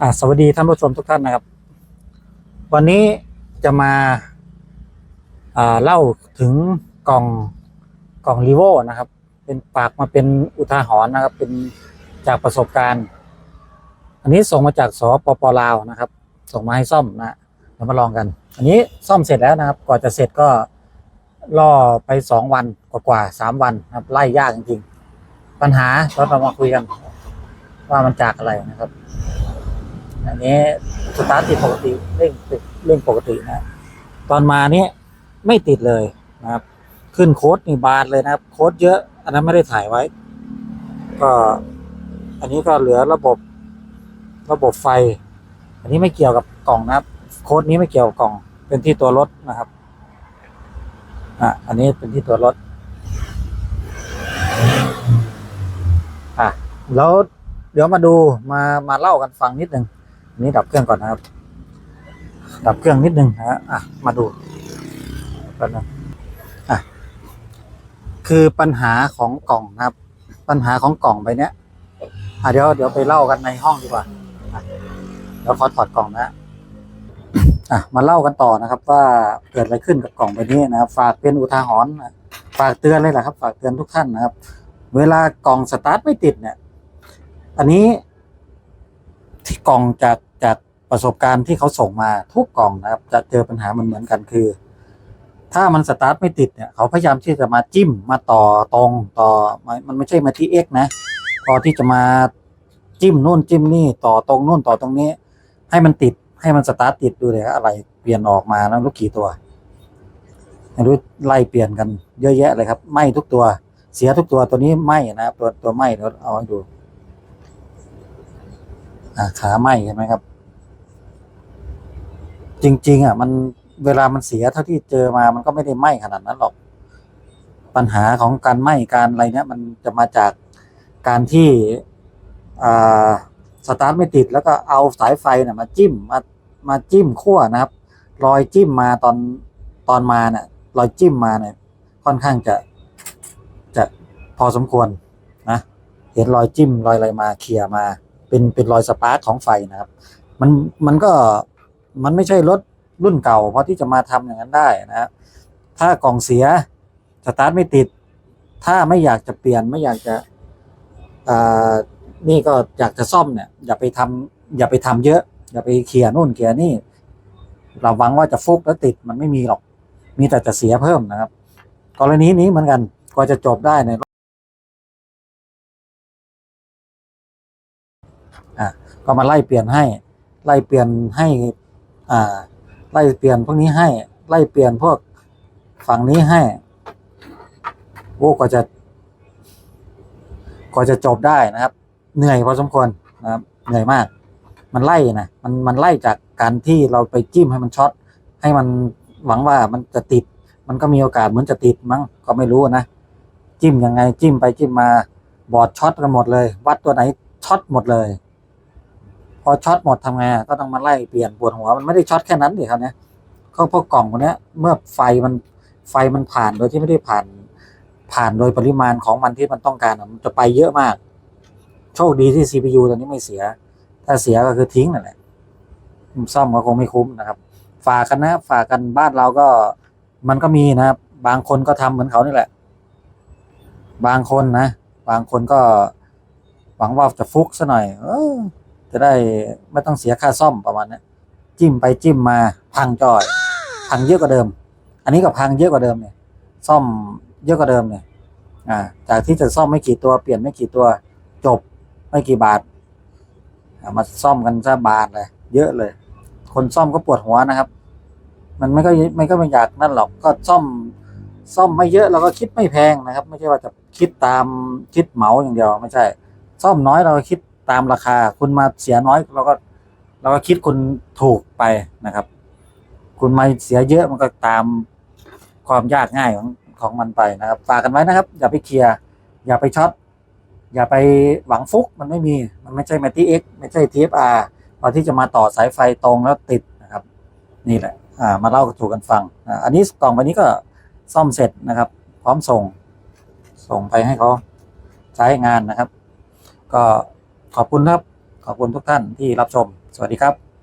อะสวัสดีท่านผู้ชมทุกท่านนะครับ วันนี้จะมาอ่าเล่าถึงกล่องกล่องรีโวนะครับ เป็นปากมาเป็นอุทาหรณ์นะครับ เป็นจากประสบการณ์ อันนี้ส่งมาจากสปปลาวนะครับ ส่งมาให้ซ่อมนะเดี๋ยวมาลองกัน อันนี้ซ่อมเสร็จแล้วนะครับก่อนจะเสร็จก็ล่อไปสองวันกว่าๆสามวันนะครับไล่ยากจริงๆปัญหาเรามาคุยกัน ว่ามันจากอะไรนะครับ อันนี้สตาร์ทติดปกติเร่งติดเร่งปกตินะ ตอนมาเนี้ยไม่ติดเลยนะครับ ขึ้นโค้ดนี่บานเลยนะครับ โค้ดเยอะ อันนั้นไม่ได้ถ่ายไว้ ก็ อันนี้ก็เหลือระบบ ระบบไฟ อันนี้ไม่เกี่ยวกับกล่องนะครับ โค้ดนี้ไม่เกี่ยวกับกล่อง เป็นที่ตัวรถนะครับอะอันนี้เป็นที่ตัวรถอะแล้วเดี๋ยวมาดูมามาเล่ากันฟังนิดหนึ่ง นี้ดับเครื่องก่อนนะครับ ดับเครื่องนิดนึงนะฮะอะมาดูกันนะอะคือปัญหาของกล่องนะครับ ปัญหาของกล่องใบเนี้ยอะเดี๋ยวเดี๋ยวไปเล่ากันในห้องดีกว่าอะเดี๋ยวขอถอดกล่องนะอะมาเล่ากันต่อนะครับ ว่าเกิดอะไรขึ้นกับกล่องใบนี้นะครับ ฝากเป็นอุทาหรณ์ฝากเตือนเลยแหละครับ ฝากเตือนทุกท่านนะครับ เวลากล่องสตาร์ทไม่ติดเนี่ย อันนี้ที่กล่องจาก จากประสบการณ์ที่เขาส่งมาทุกกล่องนะครับ จะเจอปัญหาเหมือนเหมือนกันคือ ถ้ามันสตาร์ทไม่ติดเนี่ยเขาพยายามที่จะมาจิ้มมาต่อตรงต่อมันไม่ใช่มาที่ X นะพอที่จะมาจิ้มนู่นจิ้มนี่ต่อตรงนู่นต่อตรงนี้ ให้มันติดให้มันสตาร์ทติดดูเลยอะไรเปลี่ยนออกมาแล้วลูกกี่ตัวไม่รู้ไล่เปลี่ยนกันเยอะแยะเลยครับไหมทุกตัวเสียทุกตัวตัวนี้ไหมนะครับตัวตัวไหมเดี๋ยวเอาให้ดู ขาไหม้เห็นไหมครับ จริง ๆ อะ มันเวลามันเสียเท่าที่เจอมามันก็ไม่ได้ไหมขนาดนั้นหรอก ปัญหาของการไหมการอะไรเนี้ยมันจะมาจากการที่อ่าสตาร์ทไม่ติดแล้วก็เอาสายไฟเนี่ยมาจิ้มมามาจิ้มขั้วนะครับ รอยจิ้มมาตอนตอนมาเนี่ยรอยจิ้มมาเนี่ย ค่อนข้างจะจะพอสมควรนะ เห็นรอยจิ้มรอยอะไรมาเคลียร์มา เป็นเป็นรอยสปาร์คของไฟนะครับ มันมันก็มันไม่ใช่รถรุ่นเก่าเพราะที่จะมาทำอย่างนั้นได้นะครับถ้ากล่องเสียสตาร์ทไม่ติด ถ้าไม่อยากจะเปลี่ยนไม่อยากจะนี่ก็อยากจะซ่อมเนี่ย อย่าไปทำอย่าไปทำเยอะ อย่าไปเคลียร์นู่นเคลียร์นี่เราหวังว่าจะฟุกแล้วติดมันไม่มีหรอก มีแต่จะเสียเพิ่มนะครับ กรณีนี้เหมือนกันกว่าจะจบได้ในย ก็มาไล่เปลี่ยนให้ ไล่เปลี่ยนให้อ่าไล่เปลี่ยนพวกนี้ให้ ไล่เปลี่ยนพวกฝั่งนี้ให้โอ้ก็จะก็จะจบได้นะครับ เหนื่อยพอสมควรนะครับ เหนื่อยมาก มันไล่นะมันมันไล่จากการที่เราไปจิ้มให้มันช็อตให้มันหวังว่ามันจะติด มันก็มีโอกาสเหมือนจะติดมั้งก็ไม่รู้นะจิ้มยังไงจิ้มไปจิ้มมาบอดช็อตกันหมดเลย วัดตัวไหนช็อตหมดเลย พอช็อตหมดทำไงก็ต้องมาไล่เปลี่ยนปวดหัวมันไม่ได้ช็อตแค่นั้นดิครับเนี่ยก็พวกกล่องพวกนี้เมื่อไฟมันไฟมันผ่านโดยที่ไม่ได้ผ่านผ่านโดยปริมาณของมันที่มันต้องการมันจะไปเยอะมาก โชคดีที่ CPU ตัวนี้ไม่เสีย ถ้าเสียก็คือทิ้งนั่นแหละซ่อมก็คงไม่คุ้มนะครับ ฝากกันนะฝากกันบ้านเราก็มันก็มีนะครับ บางคนก็ทำเหมือนเขานี่แหละ บางคนนะ บางคนก็หวังว่าจะฟุกซะหน่อย เออ จะได้ไม่ต้องเสียค่าซ่อมประมาณนี้จิ้มไปจิ้มมาพังจอย พังเยอะกว่าเดิม อันนี้ก็พังเยอะกว่าเดิมเนี่ยซ่อมเยอะกว่าเดิมเนี่ยอ่าจากที่จะซ่อมไม่กี่ตัวเปลี่ยนไม่กี่ตัวจบไม่กี่บาทามาซ่อมกันซะบาทเลยเยอะเลย คนซ่อมก็ปวดหัวนะครับ มันไม่ก็ไม่ก็ไม่อยากนั่นหรอกก็ซ่อมซ่อมไม่เยอะเราก็คิดไม่แพงนะครับ ไม่ใช่ว่าจะคิดตามคิดเหมาอย่างเดียวไม่ใช่ ซ่อมน้อยเราก็คิด ตามราคา คุณมาเสียน้อยเราก็เราก็คิดคุณถูกไปนะครับ คุณมาเสียเยอะมันก็ตามความยากง่ายของของมันไปนะครับฝากกันไว้นะครับ อย่าไปเคลียร์อย่าไปช็อตอย่าไปหวังฟุกมันไม่มีมันไม่ใช่แมท x ไม่ใช่ TFR พอที่จะมาต่อสายไฟตรงแล้วติดนะครับ นี่แหละอ่ามาเล่าสู่กันฟังอ่าอันนี้กล่องใบนี้ก็ซ่อมเสร็จนะครับ พร้อมส่ง ส่งไปให้เขาใช้งานนะครับ ก็ ขอบคุณครับ ขอบคุณทุกท่านที่รับชม สวัสดีครับ